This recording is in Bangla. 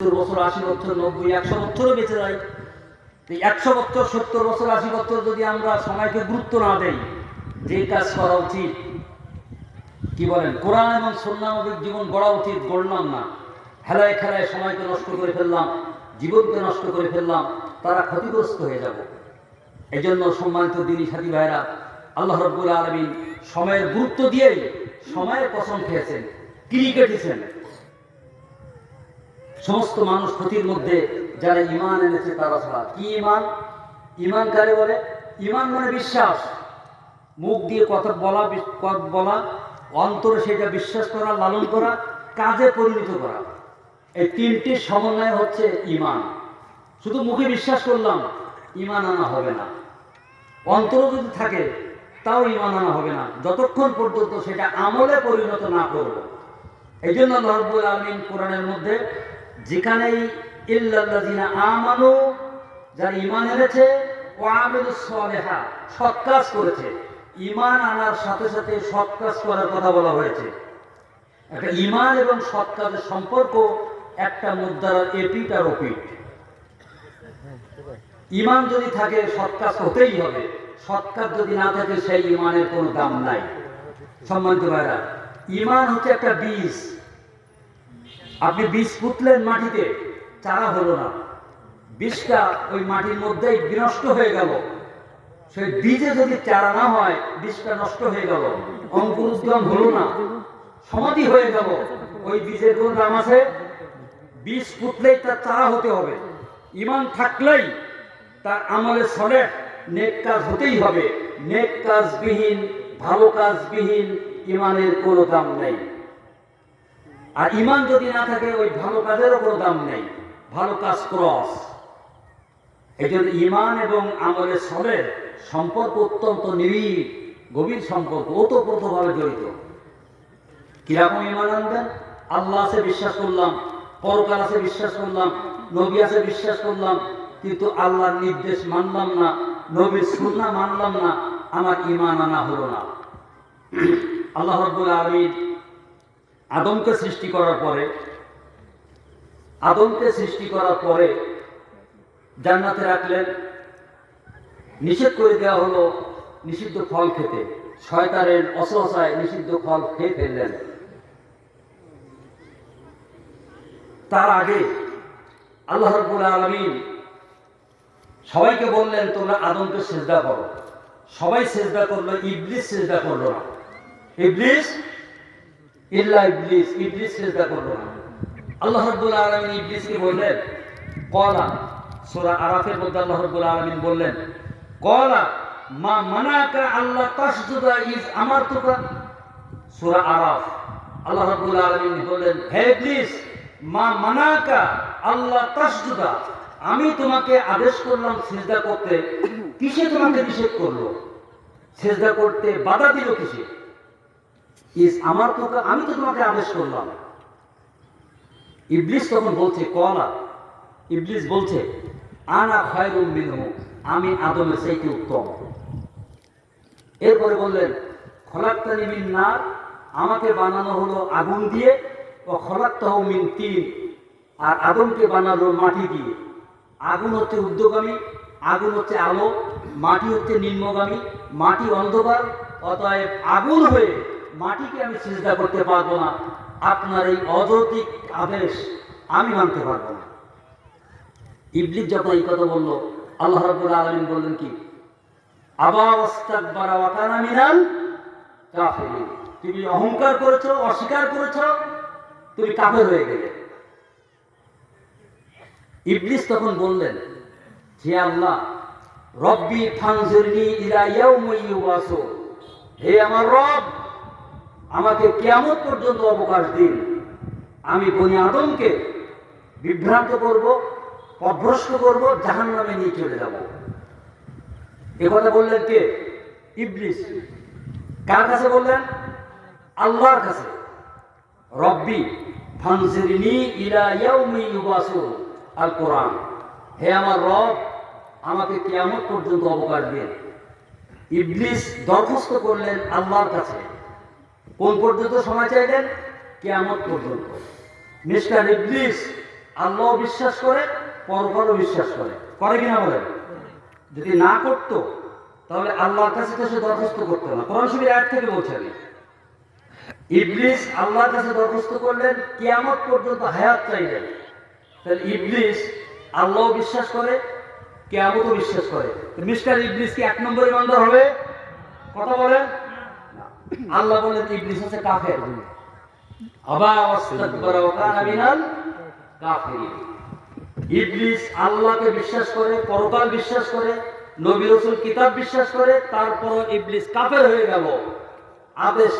সত্তর বছর, আশি বছর, নব্বই, একশো বছরও বেঁচে তো একশো বছর, সত্তর বছর, আশি বছর যদি আমরা সময়কে গুরুত্ব না দেই, যে কাজ করা উচিত, কি বলেন? কোরআন এবং জীবন গড়া উচিত, গড়লাম না। খেলায় খেলায় সময়কে নষ্ট করে ফেললাম, জীবনকে নষ্ট করে ফেললাম, তারা ক্ষতিগ্রস্ত হয়ে যাব। এই জন্য সম্মানিত দিনী সাথী ভাইরা, আল্লাহ রব্বুল আলমিন সময়ের গুরুত্ব দিয়েই সময়ের কসম খেয়েছেন কিরি কেটেছেন সমস্ত মানুষ ক্ষতির মধ্যে যারা ইমান এনেছে তারা ছাড়া। কি ইমান? ইমান কারে বলে? ইমান মানে বিশ্বাস। মুখ দিয়ে কথা বলা বলা, অন্তরে সেটা বিশ্বাস করা, লালন করা, কাজে পরিণত করা। এই তিনটি সমন্বয় হচ্ছে ইমান। শুধু মুখে বিশ্বাস করলাম, ইমান আনা হবে না। অন্তর যদি থাকে, তাও ইমান আনা হবে না। যতক্ষণ পর্যন্ত সেটা আমলে পরিণত না করব। এই জন্য রাব্বুল আলামিন কোরআনের মধ্যে যেখানেই ইল্লাল্লাযিনা আমানু, যারা ঈমান এনেছে ও আমিলুস সালিহা, সৎ কাজ করেছে। ঈমান আনার সাথে সাথে সৎ কাজ করার কথা বলা হয়েছে। একটা ঈমান এবং সৎ কাজের সম্পর্ক একটা মুদ্রার এপিট আর ওপিট ইমান যদি থাকে, সৎ কাজ হতেই হবে। সৎ কাজ যদি না থাকে, সেই ইমানের কোনো দাম নাই। সম্মানিত ভাইরা ইমান হচ্ছে একটা বীজ। আপনি বীজ পুতলেন মাটিতে, চারা হলো না। বীজটা ওই মাটির মধ্যেই বিনষ্ট হয়ে গেল। সেই বীজে যদি চারা না হয় বীজটা নষ্ট হয়ে গেল। অঙ্কুরোদ্গম হলো না। সমাধি হয়ে গেল। ওই বীজের কোন দাম আছে? বীজ পুতলেই তার চারা হতে হবে। ইমান থাকলেই তার আমলে সলে নেক কাজ হতেই হবে। নেক কাজবিহীন, ভালো কাজবিহীন ইমানের কোনো দাম নেই। আর ইমান যদি না থাকে, ওই ভালো কাজেরও কোনো দাম নেই। ভালো কাজ ক্রস। এই জন্য ইমান এবং আমলের সলের সম্পর্ক অত্যন্ত নিবিড়, গভীর সম্পর্ক, ওতপ্রোতভাবে জড়িত। কীরকম ইমান আনবেন? আল্লাহ আছে বিশ্বাস করলাম, পরকাল আছে বিশ্বাস করলাম, নবী আছে বিশ্বাস করলাম, কিন্তু আল্লাহর নির্দেশ মানলাম না, নবীর সুন্না মানলাম না, আমার ইমান আনা হলো না। আল্লাহ রব্বুল আলমীর আদমকে সৃষ্টি করার পরে, আদমকে সৃষ্টি করার পরে জান্নাতে রাখলেন। নিষেধ করে দেওয়া হলো নিষিদ্ধ ফল খেতে। শয়তানের অসহসায় নিষিদ্ধ ফল খেয়ে ফেললেন। তার আগে আল্লাহ রব্বুল আলমিন সবাইকে বললেন, তোমরা আদমকে সেজদা করো। সবাই সেজদা করল, ইবলিস সেজদা করল না। ইবলিস ইল্লা ইবলিস ইবলিস সেজদা করল না। আল্লাহ রব্বুল আলমিন ইবলিসকে বললেন, কলা সূরা আরাফের মধ্যে আল্লাহ রব্বুল আলমিন বললেন, কলা, মা মানাকা আল্লাহ তাসজুদা ইজ আমার তোকা সূরা আরাফ। আল্লাহ রাব্বুল আলামিন বললেন, হে ইবলিস, মা মানাকা আল্লাহ তাসজুদা, আমি তোমাকে আদেশ করলাম সিজদা করতে। কিসে তোমাকে নিষেধ করল? সিজদা করতে বাধা দিল কিসে? ইস আমার তোকে আমি তো তোমাকে আদেশ করলাম। ইবলিস তখন বলছে, কলা। ইবলিস বলছে, আনা খায়রুম মিনহু, আমি আদমের চাইতে উত্তম। এরপরে বললেন, খলাক্তানি মিন নার, আমাকে বানানো হলো আগুন দিয়ে, ও খলাক্তাহ মিন তিন, আর আদমকে বানালো মাটি দিয়ে। আগুন হচ্ছে উদ্যোগামী আগুন হচ্ছে আলো, মাটি হচ্ছে নিম্নগামী, মাটি অন্ধকার, অতএব আগুন হয়ে মাটিকে আমি চিন্তা করতে পারব না। আপনার এই অযৌতিক আদেশ আমি মানতে পারব না। ইবলিস যখন এই কথা বলল, আল্লাহ রাব্বুল আলামিন বললেন কি? তুমি অহংকার করেছ, অস্বীকার করেছ, তুমি কাফের হয়ে গেলে। ইবলিস তখন বললেন, হে আল্লাহ, রব্বি ফানজুরনি ইলা ইয়াউমি ইউবাসু হে আমার রব আমাকে কিয়ামত পর্যন্ত অবকাশ দিন। আমি বনি আদমকে বিভ্রান্ত করব পথভ্রষ্ট করব, জাহান্নামে নিয়ে চলে যাব। এ কথা বললেন কে? ইবলিস। কার কাছে বললেন? আল্লাহর কাছে। রব্বি ফানজিরনি ইলা ইয়াউমি ইউবাসু আল কোরআন। হে আমার রব, আমাকে কিয়ামত পর্যন্ত অবকাশ দিন। ইবলিস দরখাস্ত করলেন আল্লাহর কাছে। কোন পর্যন্ত সময় চাইলেন? কিয়ামত পর্যন্ত। মিস্টার ইবলিস আল্লাহ বিশ্বাস করে পরপরও বিশ্বাস করে। করে কিনা বলেন? যদি না করতো, তাহলে আল্লাহর কাছে তো সে দরখাস্ত করতো না। কোরআন শরীফের এক থেকে বলছে আমি। ইবলিস আল্লাহর কাছে দরখাস্ত করলেন, কিয়ামত পর্যন্ত হায়াত চাইলেন। তাহলে ইবলিস আল্লাহ বিশ্বাস করে, কেয়ামতও বিশ্বাস করে। মিস্টার ইবলিস কি এক নম্বর ইমানদার হবে? কথা বলেন। আল্লাহ বলেন ইবলিস হচ্ছে কাফের। আবা ওয়াস্তাকবারা ওয়া কানা মিনাল কাফিরিন। ইবলিস আল্লাহকে বিশ্বাস করে, পরকাল বিশ্বাস করে, নবী রসুল কিতাব বিশ্বাস করে তারপর ইবলিস কাফের হয়ে গেল। আদেশ